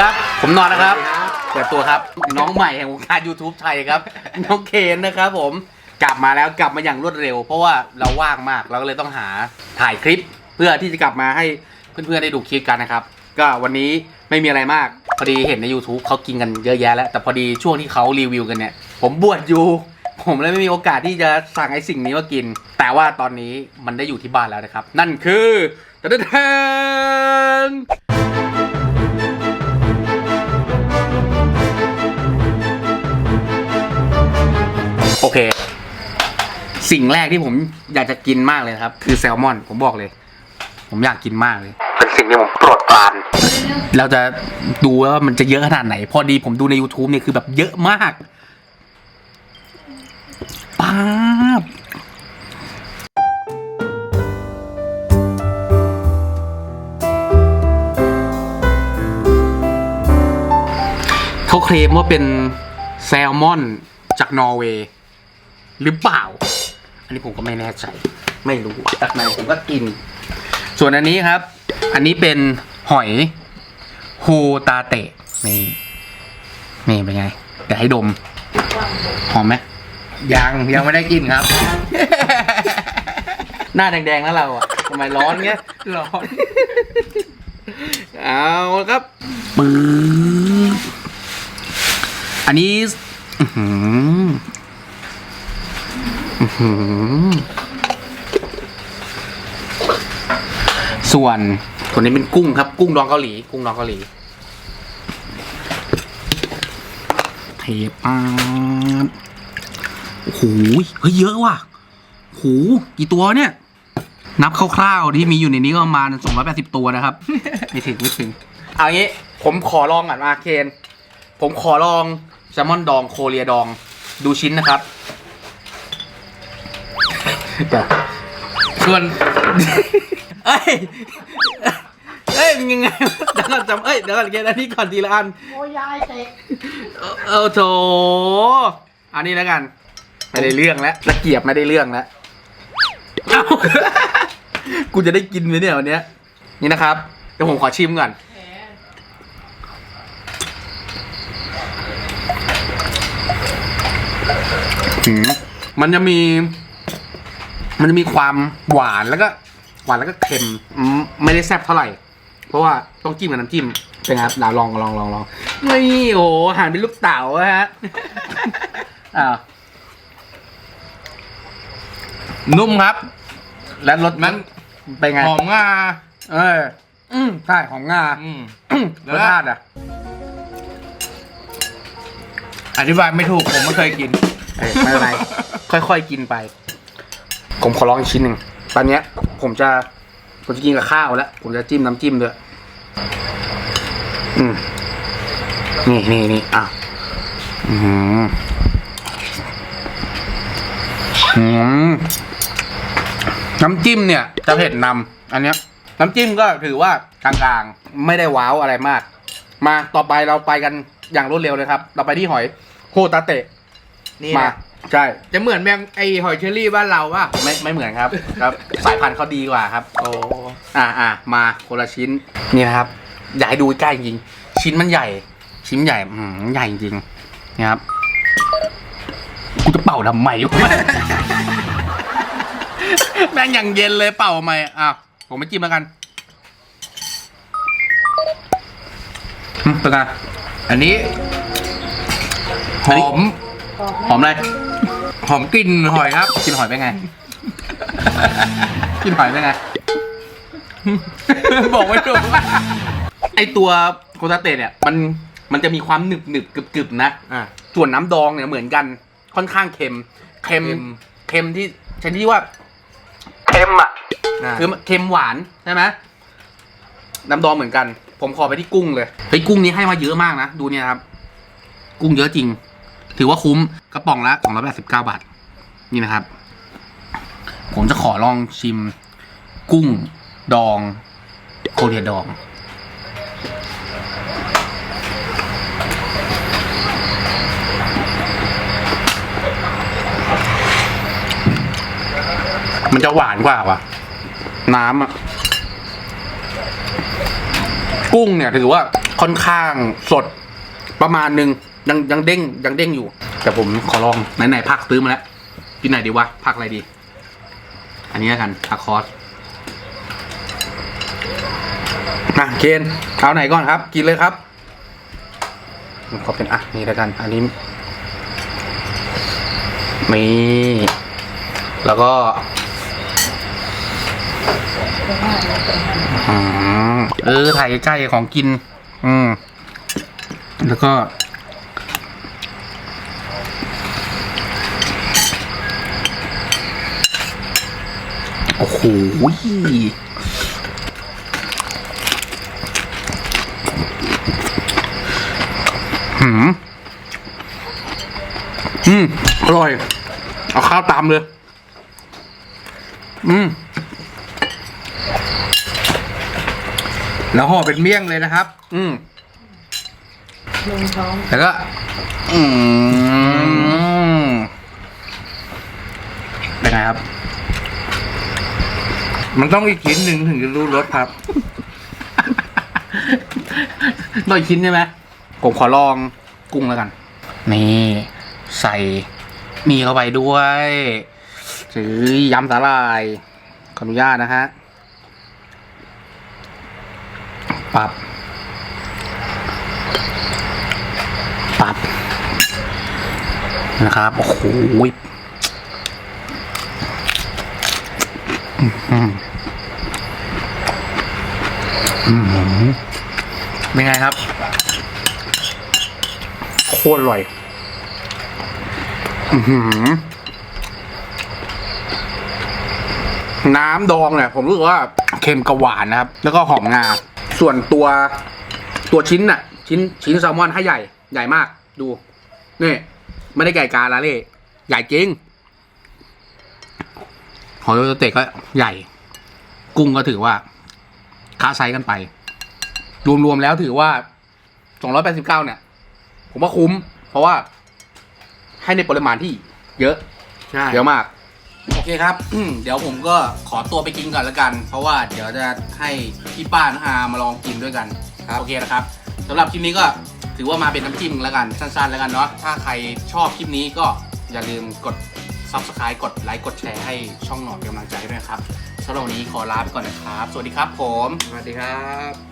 ครับ ผมนอนนะครับ เปิดตัวครับ น้องใหม่แห่งวงการ YouTube ไทยครับ น้องเคนนะครับผม กลับมาแล้วกลับมาอย่างรวดเร็ว เพราะว่าเราว่างมาก เราก็เลยต้องหาถ่ายคลิป เพื่อที่จะกลับมาให้เพื่อนๆได้ดูคลิปกันนะครับ ก็วันนี้ไม่มีอะไรมาก พอดีเห็นใน YouTube เขากินกันเยอะแยะแล้ว แต่พอดีช่วงที่เขารีวิวกันเนี่ย ผมบวชอยู่ ผมเลยไม่มีโอกาสที่จะสั่งไอ้สิ่งนี้มากิน แต่ว่าตอนนี้มันได้อยู่ที่บ้านแล้วนะครับ นั่นคือตะเดน อเค สิ่งแรกที่ผมอยากจะกินมากเลยนะครับ คือแซลมอนผมบอกเลย ผมอยากกินมากเลย เป็นสิ่งที่ผมโปรดปราน เราจะดูว่ามันจะเยอะขนาดไหน พอดีผมดูใน YouTube เนี่ยคือแบบเยอะมากป๊าบเขาเคลมว่าเป็นแซลมอนจากนอร์เวย์ หรือเปล่า อันนี้ผมก็ไม่แน่ใจ ไม่รู้จากไหนผมก็กิน ส่วนอันนี้ครับ อันนี้เป็นหอยโฮตาเตะนี่นี่เป็นไงเดี๋ยวให้ดม หอมไหมยังยังไม่ได้กินครับ หน้าแดงๆแล้วเราอะทำไมร้อนเงี้ยร้อน เอาครับปื๊ดอันนี้อื้อหืออื้อหือ ส่วนตัวนี้เป็นกุ้งครับ กุ้งดองเกาหลี กุ้งดองเกาหลีเทปาดโอ้โหเฮ้ยเยอะว่ะโอ้โหกี่ตัวเนี่ย นับคร่าวๆที่มีอยู่ในนี้ก็ประมาณ280 ตัวนะครับ ไม่ถึงไม่ถึง เอางี้ ผมขอลองก่อนมาเคน ผมขอลองแซลมอนดองโคเรียดอง ดูชิ้นนะครับแต่ ส่วนเอ้ยเอ้ยยังไงเดี๋ยวก่อนจำเอ้ยเดี๋ยวก่อนเคนอันนี้ก่อนทีละอันโอ้ยายเตะเออเออโถอันนี้แล้วกัน ไม่ได้เรื่องแล้วตะเกียบไม่ได้เรื่องแล้วเอ้ากูจะได้กินไหมเนี่ยวันเนี้ยนี่นะครับเดี๋ยวผมขอชิมก่อนหืมมันจะมี มันจะมีความหวานแล้วก็หวานแล้วก็เค็มอืมไม่ได้แซ่บเท่าไหร่ เพราะว่าต้องจิ้มกับน้ำจิ้มเป็นไงครับเดี๋ยวลองลองลองลองนี่โอ้โหอาหารเป็นลูกเต๋าอะฮะอ้าวนุ่มครับ แล้วรสมันเป็นไงหอมงาเออ อืมใช่หอมงาอืมรสชาติอะอธิบายไม่ถูกผมไม่เคยกิน เอ้ยไม่เป็นไร ค่อยๆกินไป ผมขอลองอีกชิ้นหนึ่งตอนเนี้ย ผมจะผมจะกินกับข้าวแล้ว ผมจะจิ้มน้ำจิ้มด้วย อืม นี่นี่นี่อะ อืมอืมน้ำจิ้มเนี่ย จะเผ็ดนำอันเนี้ย น้ำจิ้มก็ถือว่ากลางๆ ไม่ได้ว้าวอะไรมาก มาต่อไปเราไปกันอย่างรวดเร็วเลยครับ เราไปที่หอยโฮตาเตะ นี่มานะใช่จะเหมือนแมงไอหอยเชอรี่บ้านเราป่ะไม่ไม่เหมือนครับ ครับ สายพันธุ์เขาดีกว่าครับ โอ้อ่าอ่ามาคนละชิ้นนี่นะครับอยากให้ดูใกล้จริงชิ้นมันใหญ่ ชิ้นใหญ่อืมใหญ่จริงนี่ครับกูจะเป่าทำไมวะ แม่งอย่างเย็นเลยเป่าทำไมอะผมไม่จิ้มแล้วกันอืมเป็นไงอันนี้หอัน นี้อมหอมเลยหอมกลิ่นหอยครับกินหอยเป็นไงกินหอยเป็นไง บอกไม่ถูกไอตัวโคตาเตะเนี่ย มันมันจะมีความหนึบหนึบกรึบกรึบๆนะอะส่วนน้ำดองเนี่ยเหมือนกัน ค่อนข้างเค็ม เค็ม เค็มเค็มที่ชนิดที่ว่าเค็มอะอะคือเค็มหวานใช่ไหมน้ำดองเหมือนกัน ผมขอไปที่กุ้งเลยเฮ้ยกุ้งนี้ให้มาเยอะมากนะ ดูเนี่ยครับ กุ้งเยอะจริง ถือว่าคุ้มกระป๋องละสองร้อยแปดสิบาท นี่นะครับ ผมจะขอลองชิม กุ้งดองโคเรียดอง มันจะหวานกว่าว่ะ น้ำอะกุ้งเนี่ยถือว่าค่อนข้างสดประมาณหนึ่ง ยังยังเด้งยังเด้งอยู่ แต่ผมขอลองไหนๆผักซื้อมาแล้วกินไหนดีวะผักอะไรดี อันนี้แล้วกันผักคอสอะเคนเอาไหนก่อนครับ กินเลยครับผมขอเป็นอะนี่แล้วกัน อันนี้นี่แล้วก็อืมเออถ่ายใกล้ๆของกิน อืม แล้วก็ โอ้โหหืมอืม อร่อย เอาข้าวตามเลย อืม แล้วห่อเป็นเมี่ยงเลยนะครับ อืม ลงท้องแล้วก็ อืม เป็นไงครับ มันต้องอีกชิ้นหนึ่งถึงจะรู้รสครับต้องอีกชิ้นใช่ไหมผมขอลองกุ้งแล้วกัน นี่ ใส่มีเข้าไปด้วยซื้อยำสาหร่ายขออนุญาตนะฮะปับปับนะครับโอ้โหอื้อหืออื้อหือ เป็นไงครับ โคตรอร่อย น้ำดองเนี่ย ผมรู้สึกว่าเค็มกับหวานนะครับ แล้วก็หอมงา ส่วนตัวตัวชิ้นน่ะ ชิ้นชิ้นแซลมอนให้ใหญ่ ใหญ่มาก ดู นี่ ไม่ได้ไก่กาลาเล่ใหญ่จริงหอยโรสเต็กก็ใหญ่ กุ้งก็ถือว่า ค้าไซส์กันไป รวมๆแล้วถือว่า 289 เนี่ย ผมว่าคุ้ม เพราะว่าให้ในปริมาณที่เยอะใช่เยอะมาก โอเคครับอืมเดี๋ยวผมก็ขอตัวไปกินก่อนละกัน เพราะว่าเดี๋ยวจะให้พี่ป้าน้าอามาลองกินด้วยกันโอเคนะครับสำหรับคลิปนี้ก็ถือว่ามาเป็นน้ำจิ้มแล้วกันสั้นๆแล้วกันเนาะถ้าใครชอบคลิปนี้ก็อย่าลืมกด subscribe กดไลค์กดแชร์ให้ช่องหนอนเป็นกำลังใจด้วยนะครับ สำหรับวันนี้ขอลาไปก่อนนะครับ สวัสดีครับผม สวัสดีครับ